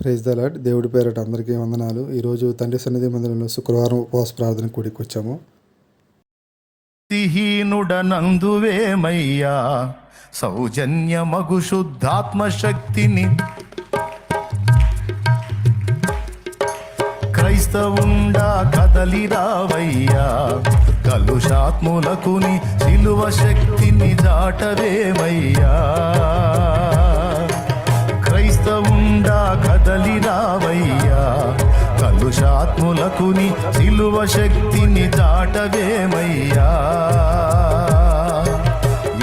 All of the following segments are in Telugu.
ప్రైజ్ ద లాడ్ దేవుడి పేరట అందరికీ వందనాలు. ఈరోజు తండ్రి సన్నిధి మందిరంలో శుక్రవారం ఉపవాస ప్రార్థన కూడికి వచ్చాము. భక్తిహీనుడనందువేమయ్యా సౌజన్యమగు శుద్ధాత్మ శక్తిని క్రైస్తవుండా కదలి రావయ్యా కలుషాత్ములకుని శిలువ శక్తిని దాటవేమయ్యా. క్రైస్తవుండా కదలి రావయ్యా కలుషాత్ములకుని సిలువ శక్తిని దాటవేమయ్యా.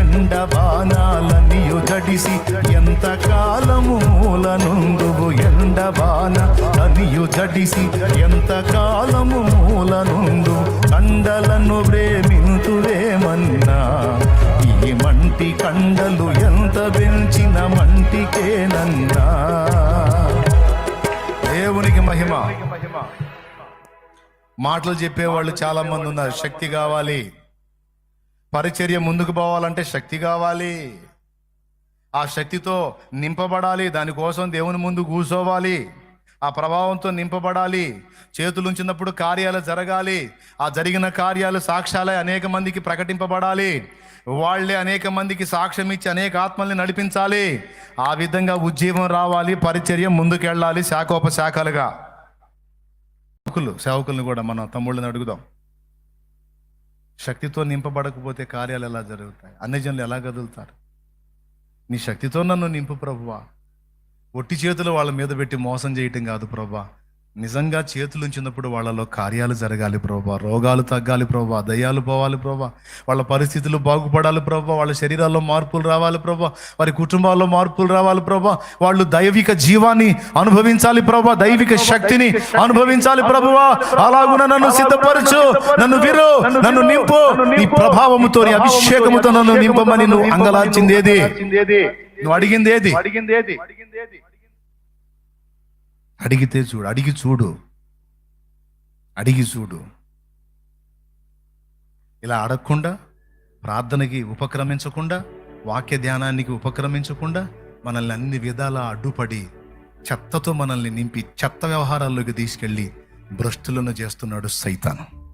ఎండ బాణాలనియు జడిసి ఎంత కాలము మూలనుందువు ఎండ బాణ అనియు జడిసి ఎంత కాలము మూలనుందు కండలను ప్రేమింతువేమన్నా. ఈ మంటి కండలు ఎంత పెంచిన మంటికేనన్నా దేవునికి మహిమ. మాటలు చెప్పేవాళ్ళు చాలా మంది ఉన్నారు. శక్తి కావాలి. పరిచర్య ముందుకు పోవాలంటే శక్తి కావాలి. ఆ శక్తితో నింపబడాలి. దానికోసం దేవుని ముందు కూర్చోవాలి. ఆ ప్రభావంతో నింపబడాలి. చేతులు ఉంచినప్పుడు కార్యాలు జరగాలి. ఆ జరిగిన కార్యాలు సాక్ష్యాలే అనేక మందికి ప్రకటింపబడాలి. వాళ్ళే అనేక మందికి సాక్ష్యం ఇచ్చి అనేక ఆత్మల్ని నడిపించాలి. ఆ విధంగా ఉజ్జీవం రావాలి పరిచర్య ముందుకెళ్ళాలి శాఖోపశాఖలుగా. సేవకులు సేవకులను కూడా మన తమ్ముళ్ళని అడుగుదాం. శక్తితో నింపబడకపోతే కార్యాలు ఎలా జరుగుతాయి? అన్ని జనులు ఎలా కదులుతారు? నీ శక్తితో నన్ను నింపు ప్రభువా. ఒట్టి చేతులు వాళ్ళ మీద పెట్టి మోసం చేయటం కాదు ప్రభా. నిజంగా చేతులు ఉంచినప్పుడు వాళ్ళలో కార్యాలు జరగాలి ప్రభా. రోగాలు తగ్గాలి ప్రభా. దయ్యాలు పోవాలి ప్రభా. వాళ్ళ పరిస్థితులు బాగుపడాలి ప్రభా. వాళ్ళ శరీరాల్లో మార్పులు రావాలి ప్రభా. వారి కుటుంబాల్లో మార్పులు రావాలి ప్రభా. వాళ్ళు దైవిక జీవాన్ని అనుభవించాలి ప్రభా. దైవిక శక్తిని అనుభవించాలి ప్రభువా. అలాగున నన్ను సిద్ధపరచు. నన్ను విరు. నన్ను నింపు. నీ ప్రభావముతో నీ అభిషేకముతో నన్ను నింపమని నువ్వు అంగలార్చింది ఏది నువ్వు అడిగింది ఏది అడిగింది ఏది అడిగితే చూడు అడిగి చూడు. అడిగి చూడు. ఇలా అడగకుండా ప్రార్థనకి ఉపక్రమించకుండా వాక్య ధ్యానానికి ఉపక్రమించకుండా మనల్ని అన్ని విధాలా అడ్డుపడి చెత్తతో మనల్ని నింపి చెత్త వ్యవహారాల్లోకి తీసుకెళ్ళి భ్రష్టులను చేస్తున్నాడు సైతాను.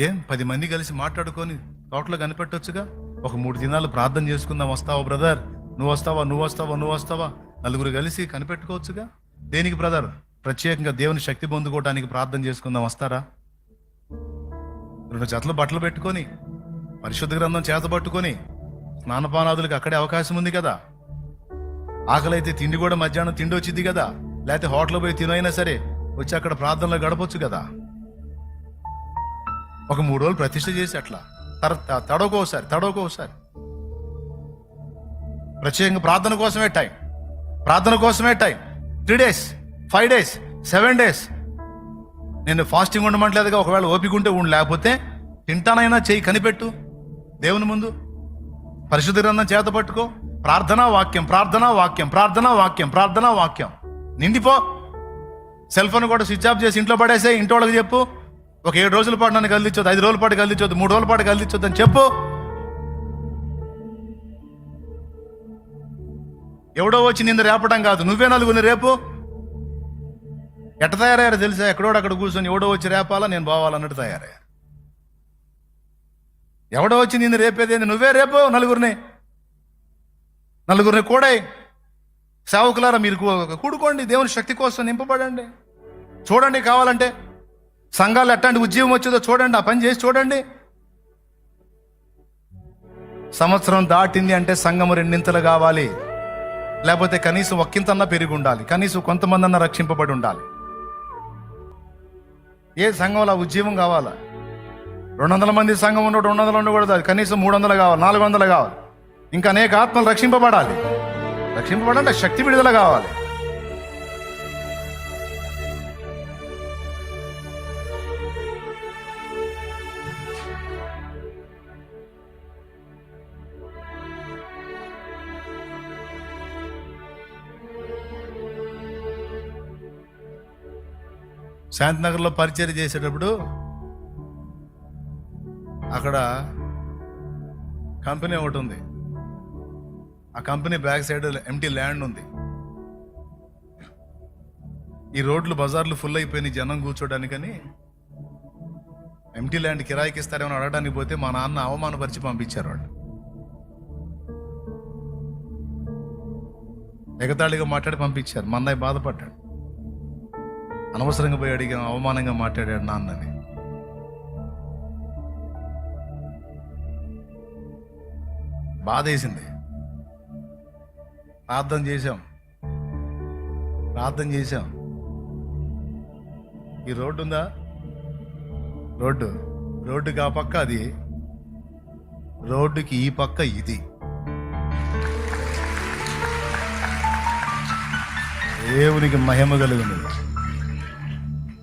ఏం? పది మంది కలిసి మాట్లాడుకొని తోటలో కనిపెట్టొచ్చుగా? ఒక మూడు దినాలు ప్రార్థన చేసుకుందాం వస్తావా బ్రదర్? నువ్వు వస్తావా నువ్వు వస్తావా నువ్వు వస్తావా? నలుగురు కలిసి కనిపెట్టుకోవచ్చుగా? దేనికి బ్రదర్? ప్రత్యేకంగా దేవుని శక్తి పొందుకోవడానికి ప్రార్థన చేసుకుందాం వస్తారా? రెండు జతలు బట్టలు పెట్టుకొని పరిశుద్ధ గ్రంథం చేత పట్టుకొని స్నానపానాదులకు అక్కడే అవకాశం ఉంది కదా? ఆకలి అయితే తిండి కూడా మధ్యాహ్నం తిండి వచ్చింది కదా? లేకపోతే హోటల్ పోయి తినైనా సరే వచ్చి అక్కడ ప్రార్థనలో గడపొచ్చు కదా? ఒక మూడు రోజులు ప్రతిష్ఠ చేసి అట్లా. తర తడవకోసారి తడవకోసారి ప్రత్యేకంగా ప్రార్థన కోసమే టైం. ప్రార్థన కోసమే time. Three days five days seven days. నేను ఫాస్టింగ్ ఉండమంటలేదుగా ఒకవేళ ఓపిక ఉంటే ఉండి లేకపోతే తింటానైనా చేయి కనిపెట్టు. దేవుని ముందు పరిశుద్ధ గ్రంథం చేత పట్టుకో. ప్రార్థనా వాక్యం ప్రార్థనా వాక్యం ప్రార్థనా వాక్యం ప్రార్థనా వాక్యం. నిండిపో. సెల్ ఫోన్ కూడా స్విచ్ ఆఫ్ చేసి ఇంట్లో పడేసే ఇంటి వాళ్ళకి చెప్పు. ఒక ఏడు రోజుల పాటు నన్ను కదిలించొద్దు ఐదు రోజుల పాటు కదిలించొద్దు మూడు రోజుల పాటు కదిలించొద్దు అని చెప్పు. ఎవడో వచ్చి నిన్ను రేపడం కాదు. నువ్వే నలుగురిని రేపు. ఎట్ట తయారయ్యారు తెలుసా? ఎక్కడోడక్కడ కూర్చొని ఎవడో వచ్చి రేపాలా నేను పోవాలన్నట్టు తయారయ్యారు ఎవడో వచ్చి నిన్ను రేపేదేంది నువ్వే రేపు నలుగురిని. నలుగురిని కూడా. సేవకులారా మీరు కూడుకోండి. దేవుని శక్తి కోసం నింపబడండి. చూడండి కావాలంటే. సంఘాలు ఎట్లాంటి ఉద్యమం వచ్చిందో చూడండి. ఆ పని చేసి చూడండి. సంవత్సరం దాటింది అంటే సంఘము రెండింతలు కావాలి. లేకపోతే కనీసం ఒక్కింతన్నా పెరిగి ఉండాలి కనీసం కొంతమంది అన్న రక్షింపబడి ఉండాలి. ఏ సంఘంలో ఉద్యమం కావాలా? రెండు వందల మంది సంఘం ఉన్న రెండు వందలు ఉండకూడదు కనీసం మూడు వందలు కావాలి నాలుగు వందలు కావాలి. ఇంకా అనేక ఆత్మలు రక్షింపబడాలి. రక్షింపబడాలంటే శక్తి విడుదల కావాలి. శాంతినగర్లో పరిచయం చేసేటప్పుడు అక్కడ కంపెనీ ఒకటి ఉంది. ఆ company back side empty land ఉంది. ఈ రోడ్లు బజార్లు ఫుల్ అయిపోయినాయి జనం కూర్చోడానికని. ఎంటీ ల్యాండ్ కిరాయికి ఇస్తారేమని అడగడానికి పోతే మా నాన్న అవమానపరిచి పంపించారు వాళ్ళు. ఎగతాళిగా మాట్లాడి పంపించారు. మా అన్నయ్య బాధపడ్డాడు. అనవసరంగా పోయి అడిగాం అవమానంగా మాట్లాడాడు నాన్నని. బాధ వేసింది ప్రార్థన చేశాం. ప్రార్థన చేశాం. ఈ రోడ్డు ఉందా? రోడ్డు. రోడ్డుకి ఆ పక్క అది. రోడ్డుకి ఈ పక్క ఇది. దేవునికి మహిమ కలిగింది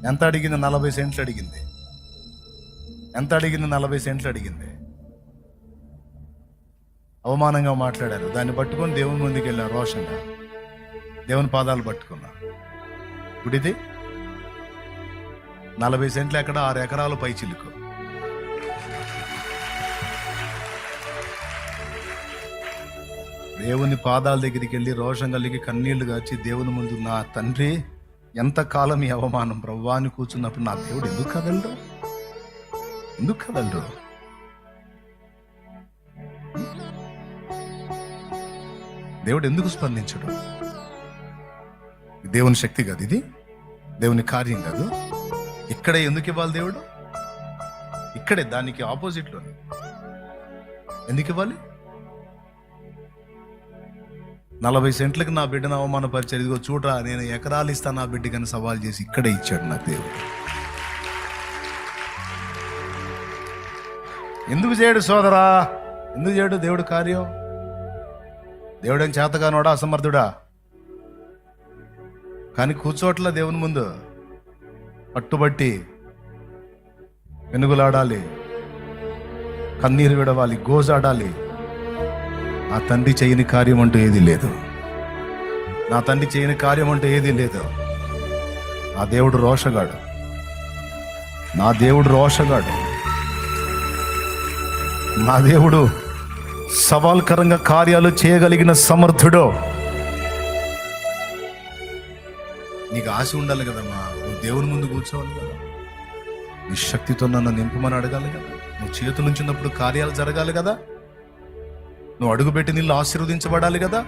ఎంత అడిగింది? నలభై సెంట్లు అడిగింది. ఎంత అడిగింది? నలభై సెంట్లు అడిగింది. అవమానంగా మాట్లాడారు. దాన్ని పట్టుకొని దేవుని ముందుకు వెళ్ళారు రోషంగా. దేవుని పాదాలు పట్టుకున్నా ఇప్పుడు ఇది నలభై సెంట్లు ఎక్కడ? ఆరు ఎకరాలు పై చిలుకు. దేవుని పాదాల దగ్గరికి వెళ్ళి రోషం కలిగి కన్నీళ్ళు కాచి దేవుని ముందు నా తండ్రి ఎంతకాలం ఈ అవమానం? ప్రవ్వా అని కూర్చున్నప్పుడు నా దేవుడు ఎందుకు కదలరు ఎందుకు కదలరు దేవుడు ఎందుకు స్పందించడు? దేవుని శక్తి కాదు ఇది. దేవుని కార్యం కాదు. ఇక్కడే ఎందుకు ఇవ్వాలి దేవుడు? ఇక్కడే దానికి ఆపోజిట్లో ఎందుకు ఇవ్వాలి? నలభై సెంట్లకు నా బిడ్డను అవమానపరిచారు ఇదిగో చూడరా నేను ఎకరాలు ఇస్తాను నా బిడ్డకని సవాల్ చేసి ఇక్కడే ఇచ్చాడు నా దేవుడు. ఎందుకు చేయడు సోదరా? ఎందుకు చేయడు దేవుడు కార్యం? దేవుడేం చేతగానోడా అసమర్థుడా? కానీ కూర్చోట్ల దేవుని ముందు. పట్టుబట్టి వెనుగులాడాలి. కన్నీరు విడవాలి గోజాడాలి. నా తండ్రి చేయని కార్యం అంటూ ఏదీ లేదు. నా తండ్రి చేయని కార్యం అంటూ ఏదీ లేదు. నా దేవుడు రోషగాడు. నా దేవుడు రోషగాడు. నా దేవుడు సవాల్కరంగా కార్యాలు చేయగలిగిన సమర్థుడు. నీకు ఆశ ఉండాలి కదమ్మా. నువ్వు దేవుని ముందు కూర్చోవాలి కదా. నీ శక్తితో నన్ను నింపమని అడగాలి కదా. నువ్వు చేతులు ఉంచినప్పుడు కార్యాలు జరగాలి కదా. నువ్వు అడుగుపెట్టి నీళ్ళు ఆశీర్వదించబడాలి కదా?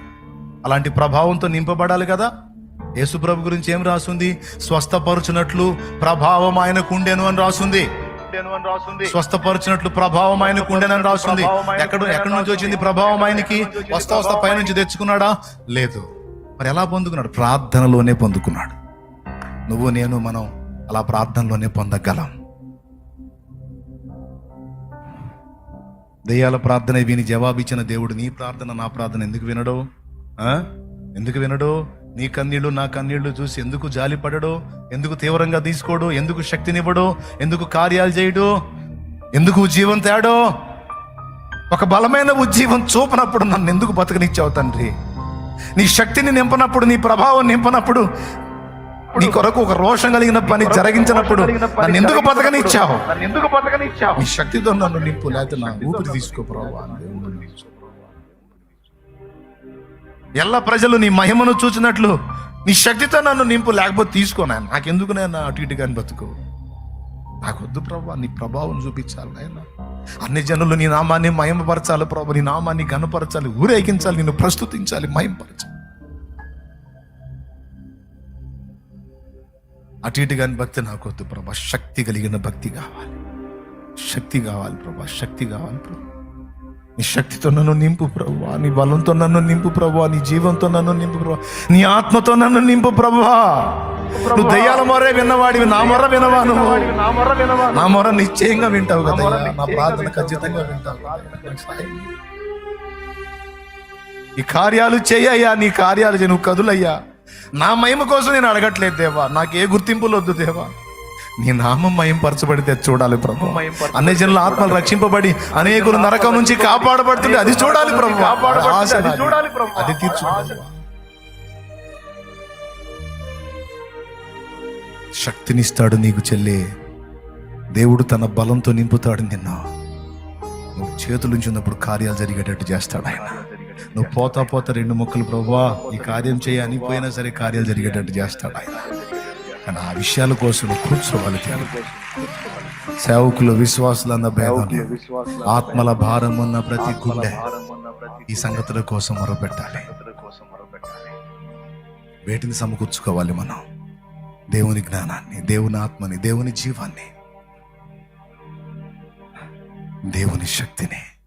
అలాంటి ప్రభావంతో నింపబడాలి కదా? యేసుప్రభు గురించి ఏం రాసుంది? స్వస్థపరుచునట్లు ప్రభావం ఆయనకు ఉండేను అని రాసుంది. స్వస్థపరిచినట్లు ప్రభావం ఆయనకు ఉండేనని రాస్తుంది ఎక్కడ ఎక్కడి నుంచి వచ్చింది? ప్రభావం ఆయనకి. వస్తా వస్తా పైనుంచి తెచ్చుకున్నాడా? లేదు. మరి ఎలా పొందుకున్నాడు? ప్రార్థనలోనే పొందుకున్నాడు. నువ్వు నేను మనం అలా ప్రార్థనలోనే పొందగలం. దెయ్యాల ప్రార్థన విని జవాబిచ్చిన దేవుడు నీ ప్రార్థన నా ప్రార్థన ఎందుకు వినడు? ఎందుకు వినడు? నీ కన్నీళ్ళు నా కన్నీళ్ళు చూసి ఎందుకు జాలిపడడు ఎందుకు తీవ్రంగా తీసుకోడు? ఎందుకు శక్తినివ్వడు? ఎందుకు కార్యాలు చేయడు? ఎందుకు ఉజ్జీవం తేడు? ఒక బలమైన ఉజ్జీవం చూపనప్పుడు నన్ను ఎందుకు బతకనిచ్చావు తండ్రి? నీ శక్తిని నింపనప్పుడు నీ ప్రభావం నింపనప్పుడు నీ కొరకు ఒక రోషం కలిగిన పని జరిగించినప్పుడు నన్ను ఎందుకు బతకనిచ్చావు? ఎందుకు బతకనిచ్చావు? నీ శక్తితో నన్ను నింపు లేకపోతే నా ఊపిరి తీసుకో ఎల్ల ప్రజలు నీ మహిమను చూసినట్లు నీ శక్తితో నన్ను నింపు లేకపోతే తీసుకోనా నాకెందుకు నేను అటు ఇటు కానీ బతుకు? నాకొద్దు ప్రభా నీ ప్రభావం చూపించాలి నాయన. అన్ని జనులు నీ నామాన్ని మహిమపరచాలి ప్రభా నీ నామాన్ని గనపరచాలి ఊరేగించాలి నిన్ను ప్రస్తుతించాలి మహిమపరచాలి. అటు ఇటు కాని భక్తి నాకొద్దు ప్రభా. శక్తి కలిగిన భక్తి కావాలి. శక్తి కావాలి ప్రభా. శక్తి కావాలి ప్రభా. నీ శక్తితో నన్ను నింపు ప్రభా. నీ బలంతో నన్ను నింపు ప్రభా. నీ జీవంతో నన్ను నింపు ప్రభా. నీ ఆత్మతో నన్ను నింపు ప్రభా. నువ్వు దయ్యాల మొరే విన్నవాడివి. నా మొర వినవా నువ్వు? నా మొర నిశ్చయంగా వింటావు కదా నా ప్రార్థన ఖచ్చితంగా వింటావు ఈ కార్యాలు చేయయ్యా నీ కార్యాలు చేయి. నువ్వు కదులయ్యా. నా మహిమ కోసం నేను అడగట్లేదు దేవా. నాకు ఏ గుర్తింపులు వద్దు దేవా. నీ నామం మహింపరచబడితే అది చూడాలి ప్రభు. అన్ని జనుల ఆత్మలు రక్షింపబడి అనేకులు నరకం నుంచి కాపాడబడుతుంటే అది చూడాలి ప్రభు. కాపాడబడుతుంది, అది చూడాలి ప్రభు. అది తీర్చు. శక్తినిస్తాడు నీకు చెల్లే. దేవుడు తన బలంతో నింపుతాడు నిన్ను. నువ్వు చేతులుంచి ఉన్నప్పుడు కార్యాలు జరిగేటట్టు చేస్తాడు ఆయన. నువ్వు పోతా పోతా రెండు మొక్కలు ప్రభువా ఈ కార్యం చేయ అని పోయినా సరే కార్యాలు జరిగేటట్టు చేస్తాడు ఆయన. కానీ ఆ విషయాల కోసం కూర్చోవాలి. సేవకులు విశ్వాసులు అన్న భేదం. ఆత్మల భారం ఉన్న ప్రతి గుండె ఈ సంగతుల కోసం మొరపెట్టాలి. వేటిని సమకూర్చుకోవాలి మనం. దేవుని జ్ఞానాన్ని దేవుని ఆత్మని దేవుని జీవాన్ని దేవుని శక్తిని.